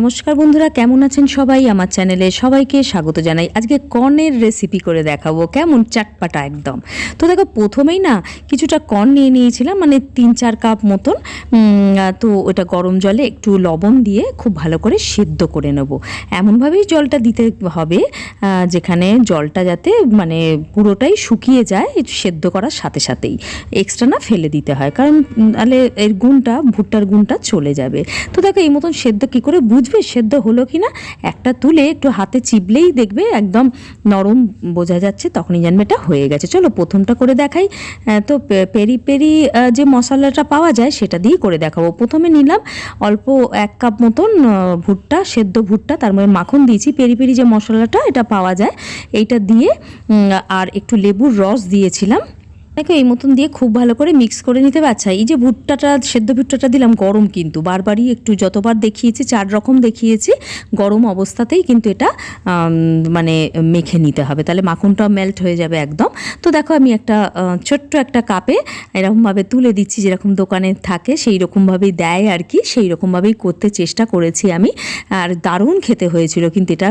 নমস্কার বন্ধুরা, কেমন আছেন সবাই? আমার চ্যানেলে সবাইকে স্বাগত জানাই। আজকে কর্নের রেসিপি করে দেখাবো, কেমন চাটপাটা একদম। তো দেখো, প্রথমেই না, কিছুটা কর্ন নিয়ে নিয়েছিলাম মানে তিন চার কাপ মতন। তো ওটা গরম জলে একটু লবণ দিয়ে খুব ভালো করে সেদ্ধ করে নেব। এমনভাবেই জলটা দিতে হবে যেখানে জলটা যাতে মানে পুরোটাই শুকিয়ে যায় সেদ্ধ করার সাথে সাথেই। এক্সট্রা না ফেলে দিতে হয়, কারণ তাহলে এর গুণটা, ভুট্টার গুণটা চলে যাবে। তো দেখো, এই মতন সেদ্ধ কী করে বুঝবে? সেদ্ধ হলো কি না একটা তুলে একটু হাতে চিবলেই দেখবে একদম নরম বোঝা যাচ্ছে, তখনই জানবে এটা হয়ে গেছে। চলো প্রথমটা করে দেখাই। তো পেরি পেরি যে মশলাটা পাওয়া যায় সেটা দিয়েই করে দেখাবো। প্রথমে নিলাম অল্প এক কাপ মতন ভুট্টা, সেদ্ধ ভুট্টা, তার মধ্যে মাখন দিয়েছি। পেরি পেরি যে মশলাটা, এটা পাওয়া যায়। এইটা দিয়ে আর একটু লেবুর রস দিয়েছিলাম। দেখো এই মতন দিয়ে খুব ভালো করে মিক্স করে নিতে আচ্ছা এই যে ভুট্টাটা, সেদ্ধ ভুট্টাটা দিলাম, গরম কিন্তু। বারবারই একটু যতবার দেখিয়েছি, চার রকম দেখিয়েছি, গরম অবস্থাতেই কিন্তু এটা মানে মেখে নিতে হবে। তাহলে মাখনটা মেল্ট হয়ে যাবে একদম। তো দেখো, আমি একটা ছোট্ট একটা কাপে এরকমভাবে তুলে দিচ্ছি, যেরকম দোকানে থাকে, সেই রকমভাবেই দেয় আর কি, সেই রকমভাবেই করতে চেষ্টা করেছি আমি। আর দারুণ খেতে হয়েছিল, কিন্তু এটা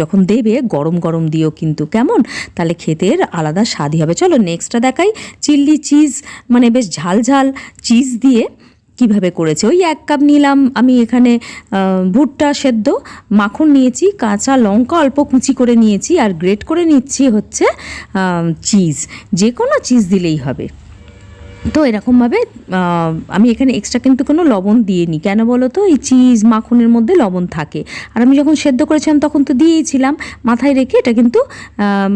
যখন দেবে, গরম গরম দিও কিন্তু কেমন? তাহলে খেতে এর আলাদা স্বাদই হবে। চলো নেক্সটটা দেখাই চিল্লি চিজ মানে বেশ ঝাল ঝাল চিজ দিয়ে কীভাবে করেছে? ওই এক কাপ নিলাম, আমি এখানে ভুট্টা সেদ্ধ, মাখন নিয়েছি, কাঁচা লঙ্কা অল্প কুচি করে নিয়েছি, আর গ্রেট করে নিচ্ছি হচ্ছে চিজ। যে কোনো চিজ দিলেই হবে। তো এরকমভাবে আমি এখানে এক্সট্রা কিন্তু কোনো লবণ দিইনি। কেন বলো তো এই চিজ মাখনের মধ্যে লবণ থাকে। আর আমি যখন সেদ্ধ করেছিলাম তখন তো দিয়েইছিলাম। মাথায় রেখে এটা কিন্তু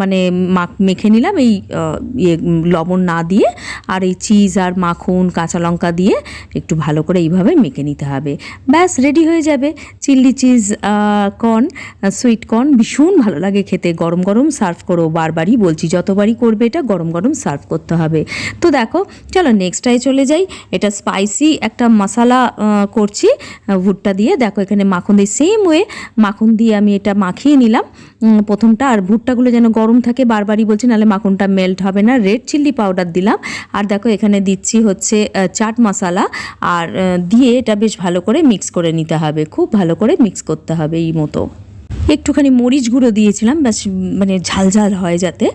মানে মাখ, মেখে নিলাম এই ইয়ে লবণ না দিয়ে। আর এই চিজ আর মাখন, কাঁচা লঙ্কা দিয়ে একটু ভালো করে এইভাবে মেখে নিতে হবে। ব্যাস রেডি হয়ে যাবে। চিল্লি চিজ কর্ন সুইট কর্ন ভীষণ ভালো লাগে খেতে। গরম গরম সার্ভ করো। বারবারই বলছি, যতবারই করবে এটা গরম গরম সার্ভ করতে হবে। তো দেখো চলো নেক্সটটায় চলে যাই। এটা স্পাইসি একটা মশলা করছি। ভুট্টা দিয়ে। দেখো এখানে মাখন দিয়ে সেম ওয়ে মাখন দিয়ে আমি এটা মাখিয়ে নিলাম। প্রথমটা আর ভুট্টাগুলো যেন গরম থাকে বারবারই বলছি, নাহলে মাখনটা মেল্ট হবে না। রেড চিল্লি পাউডার দিলাম। আর দেখো এখানে দিচ্ছি হচ্ছে চাট মশলা আর দিয়ে এটা বেশ ভালো করে মিক্স করে নিতে হবে। খুব ভালো করে মিক্স করতে হবে এই মতো। একটুখানি মরিচ গুঁড়ো দিয়েছিলাম, ব্যাস মানে ঝাল ঝাল হয় যাতে।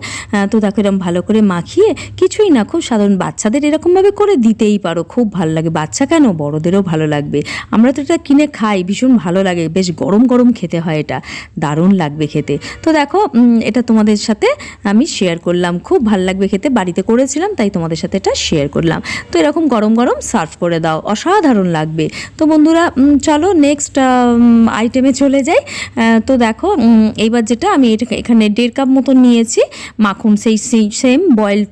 তো দেখো এরকম ভালো করে মাখিয়ে কিছুই না, খুব সাধারণ বাচ্চাদের এরকমভাবে করে দিতেই পারো, খুব ভালো লাগে। বাচ্চা কেন? বড়দেরও ভালো লাগবে। আমরা তো এটা কিনে খাই, ভীষণ ভালো লাগে। বেশ গরম গরম খেতে হয় এটা, দারুণ লাগবে খেতে। তো দেখো এটা তোমাদের সাথে আমি শেয়ার করলাম। খুব ভালো লাগবে খেতে, বাড়িতে করেছিলাম, তাই তোমাদের সাথে এটা শেয়ার করলাম। তো এরকম গরম গরম সার্ভ করে দাও, অসাধারণ লাগবে। তো বন্ধুরা চলো নেক্সট আইটেমে চলে যাই। তো দেখো এইবার যেটা আমি এখানে দেড় কাপ মতন নিয়েছি। মাখন সেই সেম বয়েলড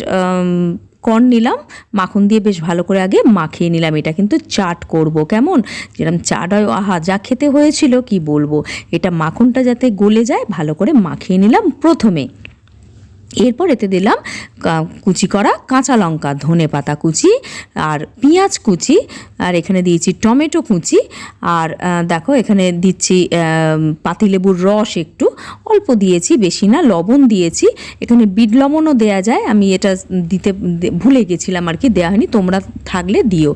কর্ন নিলাম। মাখন দিয়ে বেশ ভালো করে আগে মাখিয়ে নিলাম। এটা কিন্তু চাট করব, কেমন? যেরকম চাট হয়, আহা, যা খেতে হয়েছিল, কি বলব? এটা মাখনটা যাতে গলে যায়, ভালো করে মাখিয়ে নিলাম প্রথমে। এরপর এতে দিলাম কুচি করা কাঁচা লঙ্কা, ধনে পাতা কুচি আর পেঁয়াজ কুচি। আর এখানে দিয়েছি টমেটো কুচি। আর দেখো এখানে দিচ্ছি পাতিলেবুর রস একটু। অল্প দিয়েছি, বেশি না, লবণ দিয়েছি। এখানে বিট লবণও দেয়া যায়। আমি এটা দিতে ভুলে গেছিলাম আর কি দেওয়া হয়নি। তোমরা থাকলে দিও।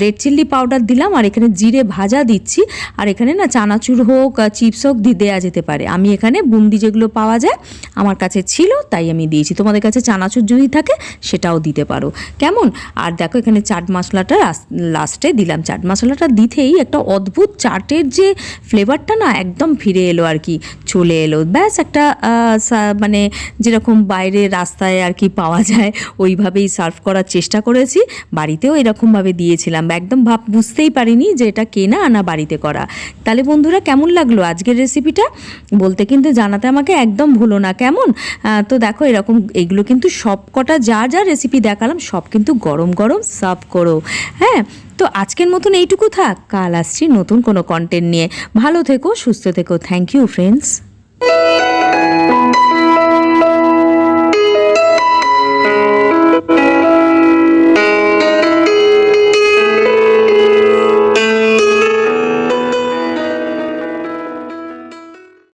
রেড চিল্লি পাউডার দিলাম। আর এখানে জিরে ভাজা দিচ্ছি। আর এখানে না চানাচুর হোক চিপস হোক দি- দেয়া যেতে পারে। আমি এখানে বুন্দি যেগুলো পাওয়া যায়, আমার কাছে ছিল তাই আমি দিয়েছি। তোমাদের কাছে চানাচুর যদি থাকে, সেটাও দিতে পারো। কেমন? আর দেখো, এখানে চাট মশলাটা লাস্টে দিলাম। চাট মশলাটা দিতেই একটা অদ্ভুত চাটের যে ফ্লেভারটা না, একদম ফিরে এলো আর কি, চলে এলো। ব্যাস, একটা মানে যেরকম বাইরে রাস্তায় আর কি পাওয়া যায়, ওইভাবেই সার্ভ করার চেষ্টা করেছি। বাড়িতেও এরকমভাবে দিয়েছিলাম। একদম ভাব, বুঝতেই পারিনি যে এটা কেনা আনা বাড়িতে করা। তাহলে বন্ধুরা, কেমন লাগল আজকের রেসিপিটা বলতে কিন্তু জানাতে আমাকে একদম ভুলো না। কেমন? তো দেখো, এরকম এগুলো কিন্তু সবকটা যা যা রেসিপি দেখালাম, সব কিন্তু গরম গরম সার্ভ করো। হ্যাঁ তো আজকের মতন এইটুকু থাক। কাল আসছি নতুন কোনো কন্টেন্ট নিয়ে। ভালো থেকো, সুস্থ থেকো। Thank you friends